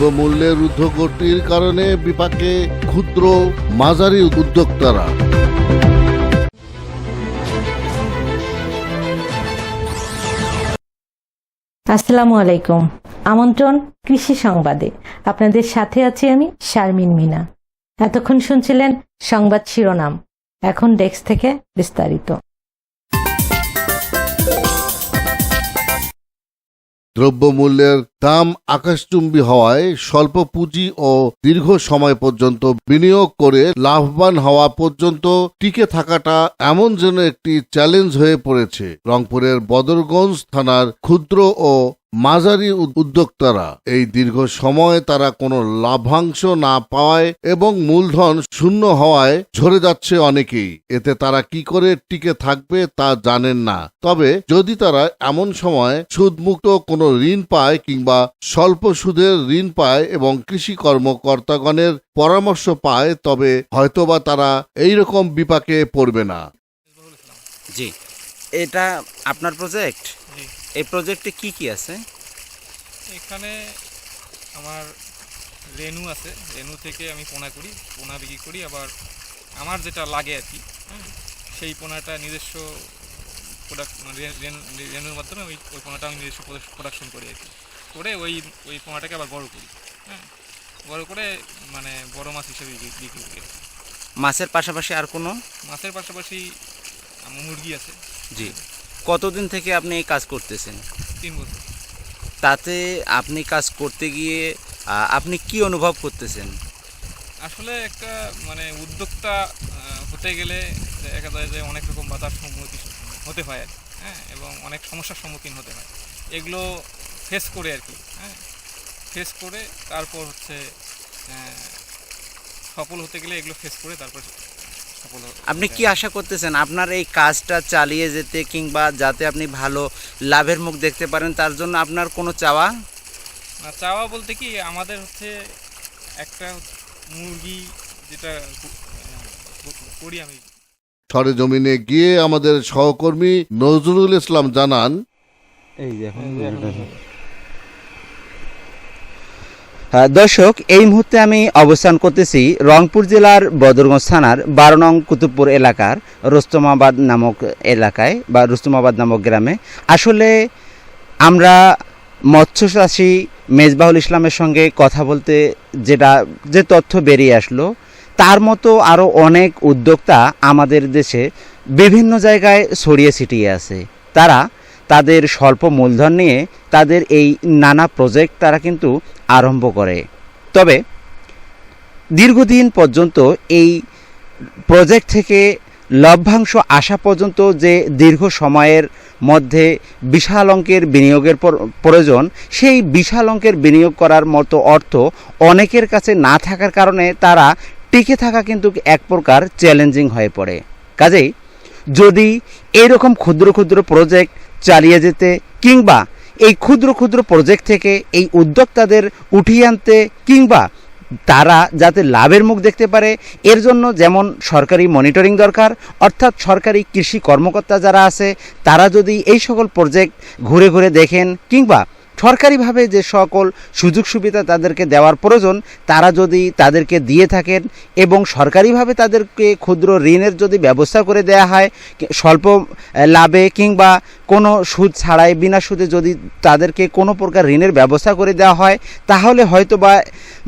দ্রব্যমূল্যের ঊর্ধ্বগতির কারণে বিপাকে ক্ষুদ্র মাঝারি উদ্যোক্তারা। আসসালামু আলাইকুম। আমন্ত্রণ কৃষি সংবাদে। আপনাদের সাথে আছি আমি শারমিন মিনা। এতক্ষণ শুনছিলেন সংবাদ শিরোনাম। এখন ডেস্ক থেকে বিস্তারিত। দ্রব্যমূল্যের দাম আকাশচুম্বী হওয়ায় স্বল্প পুঁজি ও দীর্ঘ সময় পর্যন্ত বিনিয়োগ করে লাভবান হওয়া পর্যন্ত টিকে থাকাটা এমন যেন একটি চ্যালেঞ্জ হয়ে পড়েছে। রংপুরের বদরগঞ্জ থানার ক্ষুদ্র ও মাঝারি উদ- উদ্যোক্তারা। এই দীর্ঘ সময় তারা কোনো লাভাংশ না পাওয়ায় এবং মূলধন শূন্য হওয়ায় ঝরে যাচ্ছে অনেকেই। এতে তারা কি করে টিকে থাকবে তা জানেন না। তবে যদি তারা এমন সময় সুদমুক্ত কোনো ঋণ পায় কিংবা স্বল্প সুদের ঋণ পায় এবং কৃষি কর্মকর্তাগণের পরামর্শ পায়, তবে হয়তোবা তারা এই রকম বিপাকে পড়বে না। জি। এটা আপনার প্রজেক্ট এই প্রজেক্টে কি কি আছে? এখানে আমার রেনু আছে। রেনু থেকে আমি পোনা করি পোনা বিক্রি করি। আবার আমার যেটা লাগে আর কি সেই পোনাটা নিজস্ব প্রোডাক্ট রেনুর মাধ্যমে ওই ওই পোনাটা আমি নিজস্ব প্রোডাকশন করি আর কি। করে ওই ওই পোনাটাকে আবার বড় করি হ্যাঁ বড় করে মানে বড় মাছ হিসেবে বিক্রি করি মাছের পাশাপাশি আর কোনো? মাছের পাশাপাশি মুরগি আছে। জি। কতদিন থেকে আপনি এই কাজ করতেছেন? তিন বছর। তাতে আপনি কাজ করতে গিয়ে আপনি কি অনুভব করতেছেন? আসলে একটা মানে উদ্যোক্তা হতে গেলে দেখা যায় যে অনেক রকম বাধার সম্মুখীন হতে হয় আর হ্যাঁ? এবং অনেক সমস্যার সম্মুখীন হতে হয়। এগুলো ফেস করে আর কি হ্যাঁ? ফেস করে তারপর হচ্ছে সফল হতে গেলে এগুলো ফেস করে তারপর আপনি কি আশা করতেছেন? আপনার এই কাজটা চালিয়ে যেতে কিংবা যাতে আপনি ভালো লাভের মুখ দেখতে পারেন তার জন্য আপনার কোনো চাওয়া? না চাওয়া বলতে কি আমাদের হচ্ছে একটা মুরগি যেটা করি আমি। সরেজমিনে গিয়ে আমাদের সহকর্মী নজরুল ইসলাম জানান। এই যে এখন দর্শক, এই মুহূর্তে আমি অবস্থান করতেছি রংপুর জেলার বদরগঞ্জ থানার বারো নং কুতুবপুর এলাকার রুস্তমাবাদ নামক এলাকায় বা রুস্তমাবাদ নামক গ্রামে। আসলে আমরা মৎস্য চাষী মেজবাহুল ইসলামের সঙ্গে কথা বলতে যেটা, যে তথ্য বেরিয়ে আসলো, তার মতো আরও অনেক উদ্যোক্তা আমাদের দেশে বিভিন্ন জায়গায় ছড়িয়ে ছিটিয়ে আছে। তারা তাদের স্বল্প মূলধন নিয়ে তাদের এই নানা প্রজেক্ট তারা কিন্তু আরম্ভ করে। তবে দীর্ঘদিন পর্যন্ত এই প্রজেক্ট থেকে লভ্যাংশ আসা পর্যন্ত যে দীর্ঘ সময়ের মধ্যে বিশাল অঙ্কের বিনিয়োগের পর- প্রয়োজন, সেই বিশাল অঙ্কের বিনিয়োগ করার মতো অর্থ অনেকের কাছে না থাকার কারণে তারা টিকে থাকা কিন্তু এক প্রকার চ্যালেঞ্জিং হয়ে পড়ে। কাজেই যদি এইরকম ক্ষুদ্র ক্ষুদ্র প্রজেক্ট চালিয়ে যেতে কিংবা এই ক্ষুদ্র ক্ষুদ্র প্রজেক্ট থেকে এই উদ্যোক্তাদের উঠিয়ে আনতে কিংবা তারা যাতে লাভের মুখ দেখতে পারে, এর জন্য যেমন সরকারি মনিটরিং দরকার, অর্থাৎ সরকারি কৃষি কর্মকর্তা যারা আছে, তারা যদি এই সকল প্রজেক্ট ঘুরে ঘুরে দেখেন কিংবা সরকারিভাবে যে সকল সুযোগ সুবিধা তাদেরকে দেওয়ার প্রয়োজন, তারা যদি তাদেরকে দিয়ে থাকেন এবং সরকারিভাবে তাদেরকে ক্ষুদ্র ঋণের যদি ব্যবস্থা করে দেয়া হয় স্বল্প লাভে কিংবা কোনো সুদ ছাড়াই, বিনা সুদে যদি তাদেরকে কোনো প্রকার ঋণের ব্যবস্থা করে দেওয়া হয়, তাহলে হয়তো বা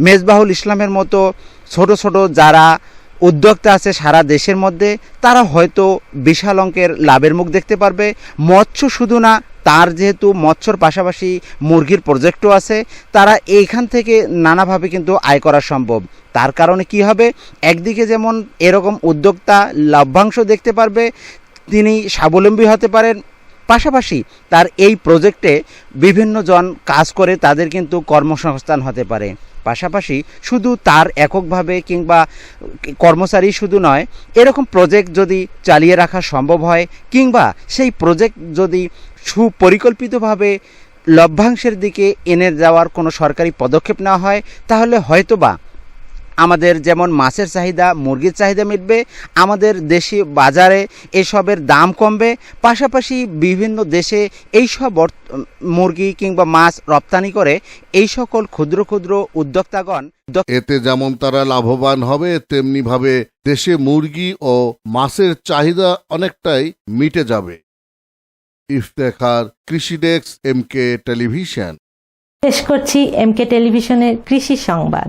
মেজবাহুল ইসলামের মতো ছোট ছোট যারা উদ্যোক্তা আছে সারা দেশের মধ্যে, তারা হয়তো বিশাল অঙ্কের লাভের মুখ দেখতে পারবে। মৎস্য শুধু না তার যেহেতু মৎস্যর পাশাপাশি মুরগির প্রজেক্টও আছে, তারা এইখান থেকে নানাভাবে কিন্তু আয় করা সম্ভব। তার কারণে কি হবে? একদিকে যেমন এরকম উদ্যোক্তা লাভ্যাংশ দেখতে পারবে, তিনি স্বাবলম্বী হতে পারেন পাশাপাশি তার এই প্রজেক্টে বিভিন্ন জন কাজ করে তাদের কিন্তু কর্মসংস্থান হতে পারে। পাশাপাশি শুধু তার এককভাবে কিংবা কর্মচারী শুধু নয়, এরকম প্রজেক্ট যদি চালিয়ে রাখা সম্ভব হয় কিংবা সেই প্রজেক্ট যদি সুপরিকল্পিতভাবে লভ্যাংশের দিকে এনে যাওয়ার কোনো সরকারি পদক্ষেপ নেওয়া হয়, তাহলে হয়তোবা আমাদের যেমন মাছের চাহিদা মুরগির চাহিদা মিটবে আমাদের দেশি বাজারে এসবের দাম কমবে পাশাপাশি বিভিন্ন দেশে এইসব মুরগি কিংবা মাছ রপ্তানি করে এই সকল ক্ষুদ্র ক্ষুদ্র উদ্যোক্তাগণ এতে যেমন তারা লাভবান হবে তেমনি ভাবে দেশে মুরগি ও মাছের চাহিদা অনেকটাই মিটে যাবে। ইফতেখার কৃষি ডেস্ক এম কে টেলিভিশন। শেষ করছি এমকে টেলিভিশনের কৃষি সংবাদ।